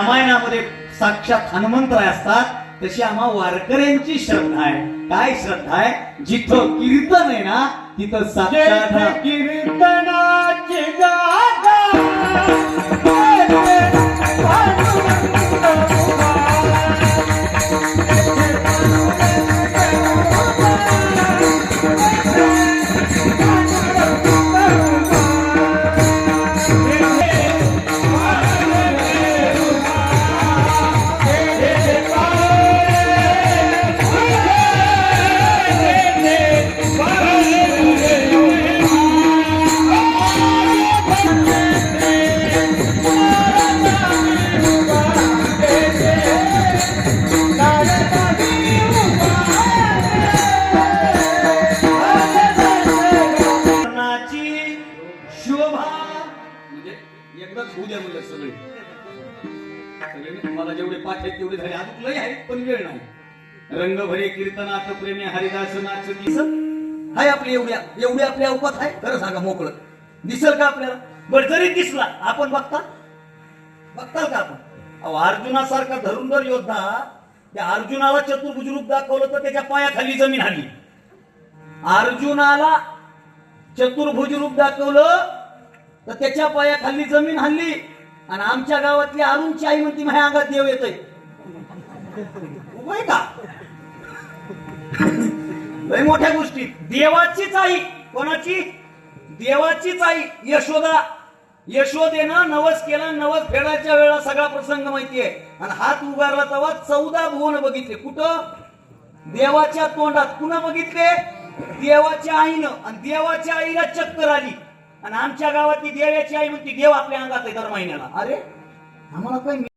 रामायणामध्ये साक्षात हनुमंतराय असतात तशी आम्हा वारकऱ्यांची श्रद्धा आहे. काय श्रद्धा आहे? जिथं कीर्तन आहे ना तिथं साक्षात कीर्तनाची म्हणजे म्हणजे तेवढे झाले. अजून लय आहेत पण वेळ नाही. रंग भरे कीर्तनात प्रेमी हरिदास नाच दिसत. हाय आपली एवढ्या एवढी आपल्या अवकात आहे. खरं सांगा मोकळं. दिसल का आपल्याला? बरं जरी दिसला आपण बघता? बघताल का आपण? अहो अर्जुनासारखा धरुंधर योद्धा त्या अर्जुनाला चतुर्भुज रूप दाखवलं तर त्याच्या पायाखाली जमीन आली. अर्जुनाला चतुर्भुज रूप दाखवलं तर त्याच्या पायाखाली जमीन हल्ली. आणि आमच्या गावातली अरुणची आई म्हणती माझ्या अंगात देव येतोय. उभय का? लय मोठ्या गोष्टी. देवाचीच आई कोणाची? देवाचीच आई यशोदा. यशोदेनं नवस केला नवस फेडायच्या वेळा सगळा प्रसंग माहितीये. आणि हात उगारला तेव्हा चौदा भुवन बघितले. कुठं? देवाच्या तोंडात. पुन्हा बघितले? देवाच्या आईनं. आणि देवाच्या आईला चक्कर आली. आणि आमच्या गावातली देवाची आई म्हणती देव आपल्या अंगात आहे दर महिन्याला. अरे आम्हाला काही